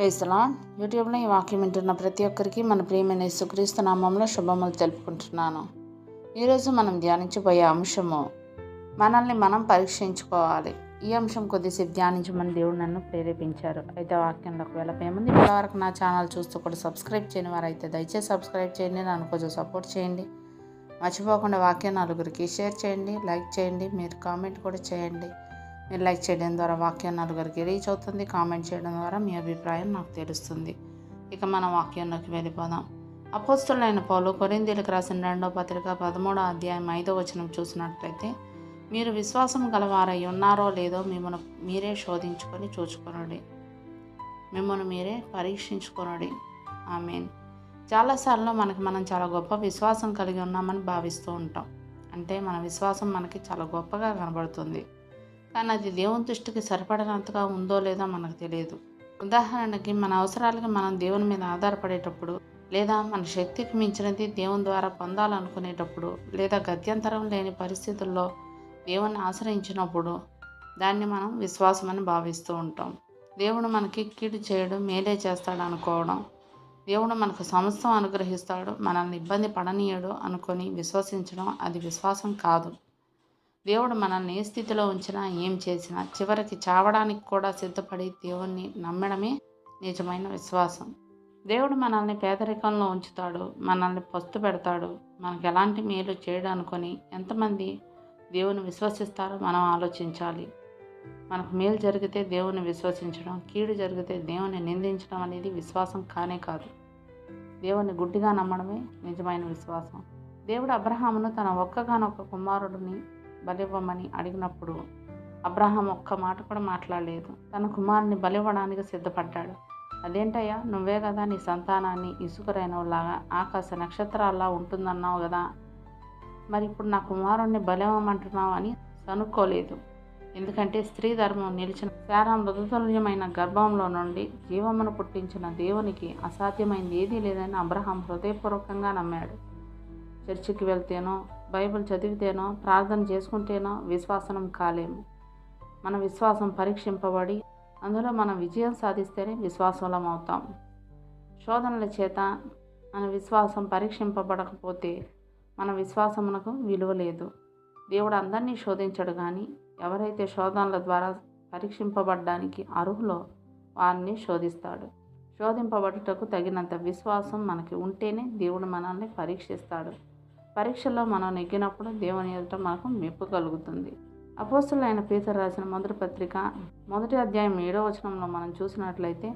ప్రైస్తలాన్ యూట్యూబ్లో ఈ వాక్యం వింటున్న ప్రతి ఒక్కరికి మన ప్రియమైన యేసుక్రీస్తు నామంలో శుభములు తెలుపుకుంటున్నాను. ఈరోజు మనం ధ్యానించబోయే అంశము మనల్ని మనం పరీక్షించుకోవాలి. ఈ అంశం కొద్దిసేపు ధ్యానించమని దేవుడు నన్ను ప్రేరేపించారు. అయితే వాక్యంలోకి వెళ్ళపోయేముంది ఇప్పటివరకు నా ఛానల్ చూస్తూ కూడా సబ్స్క్రైబ్ చేయని వారైతే దయచేసి సబ్స్క్రైబ్ చేయండి నన్ను కొంచెం సపోర్ట్ చేయండి. మర్చిపోకుండా వాక్యం నలుగురికి షేర్ చేయండి లైక్ చేయండి మీరు కామెంట్ కూడా చేయండి. మీరు లైక్ చేయడం ద్వారా వాక్యం నలుగురికి రీచ్ అవుతుంది. కామెంట్ చేయడం ద్వారా మీ అభిప్రాయం నాకు తెలుస్తుంది. ఇక మన వాక్యంలోకి వెళ్ళిపోదాం. అపోస్తులైన పౌలు కొరిందీలకు రాసిన రెండో పత్రిక పదమూడో అధ్యాయం ఐదో వచనం చూసినట్లయితే మీరు విశ్వాసం గలవారై ఉన్నారో లేదో మిమ్మల్ని మీరే శోధించుకొని చూచుకొనడి. మిమ్మల్ని మీరే పరీక్షించుకొనడి. ఆమెన్. చాలాసార్లు మనకి మనం చాలా గొప్ప విశ్వాసం కలిగి ఉన్నామని భావిస్తూ ఉంటాం. అంటే మన విశ్వాసం మనకి చాలా గొప్పగా కనబడుతుంది. కానీ అది దేవుని దృష్టికి సరిపడినంతగా ఉందో లేదో మనకు తెలియదు. ఉదాహరణకి మన అవసరాలకి మనం దేవుని మీద ఆధారపడేటప్పుడు లేదా మన శక్తికి మించినది దేవుని ద్వారా పొందాలనుకునేటప్పుడు లేదా గత్యంతరం లేని పరిస్థితుల్లో దేవుని ఆశ్రయించినప్పుడు దాన్ని మనం విశ్వాసమని భావిస్తూ ఉంటాం. దేవుడు మనకి కీడు చేయడం మేలే చేస్తాడు అనుకోవడం దేవుడు మనకు సమస్తం అనుగ్రహిస్తాడు మనల్ని ఇబ్బంది పడనీయడు అనుకొని విశ్వసించడం అది విశ్వాసం కాదు. దేవుడు మనల్ని ఏ స్థితిలో ఉంచినా ఏం చేసినా చివరికి చావడానికి కూడా సిద్ధపడి దేవుణ్ణి నమ్మడమే నిజమైన విశ్వాసం. దేవుడు మనల్ని పేదరికంలో ఉంచుతాడు మనల్ని పస్తు పెడతాడు మనకు ఎలాంటి మేలు చేయడు అనుకొని ఎంతమంది దేవుని విశ్వసిస్తారో మనం ఆలోచించాలి. మనకు మేలు జరిగితే దేవుని విశ్వసించడం కీడు జరిగితే దేవుని నిందించడం అనేది విశ్వాసం కానే కాదు. దేవుని గుడ్డిగా నమ్మడమే నిజమైన విశ్వాసం. దేవుడు అబ్రహామును తన ఒక్కగానొక్క కుమారుడిని బలివ్వమని అడిగినప్పుడు అబ్రహాం ఒక్క మాట కూడా మాట్లాడలేదు. తన కుమారుని బలివ్వడానికి సిద్ధపడ్డాడు. అదేంటయ్యా నువ్వే కదా నీ సంతానాన్ని ఇసుకరైనలాగా ఆకాశ నక్షత్రాల్లా ఉంటుందన్నావు కదా. మరి ఇప్పుడు నా కుమారుణ్ణి బలివ్వమంటున్నావు అని కనుక్కోలేదు ఎందుకంటే స్త్రీ ధర్మం నిలిచిన శారా మృదుతుల్యమైన గర్భంలో నుండి జీవమును పుట్టించిన దేవునికి అసాధ్యమైంది ఏదీ లేదని అబ్రహాం హృదయపూర్వకంగా నమ్మాడు. చర్చికి వెళ్తేనో బైబిల్ చదివితేనో ప్రార్థన చేసుకుంటేనో విశ్వాసనం కాలేము. మన విశ్వాసం పరీక్షింపబడి అందులో మనం విజయం సాధిస్తేనే విశ్వాసలం అవుతాం. శోధనల చేత మన విశ్వాసం పరీక్షింపబడకపోతే మన విశ్వాసమునకు విలువ లేదు. దేవుడు అందరినీ శోధించడు కానీ ఎవరైతే శోధనల ద్వారా పరీక్షింపబడడానికి అర్హులో వారిని శోధిస్తాడు. శోధింపబడుటకు తగినంత విశ్వాసం మనకి ఉంటేనే దేవుడు మనల్ని పరీక్షిస్తాడు. పరీక్షలో మనం నెగ్గినప్పుడు దేవుని ఎదుట మనకు మెప్పు కలుగుతుంది. అపోస్తులైన పీతర్ రాసిన మొదటి పత్రిక మొదటి అధ్యాయం ఏడో వచనంలో మనం చూసినట్లయితే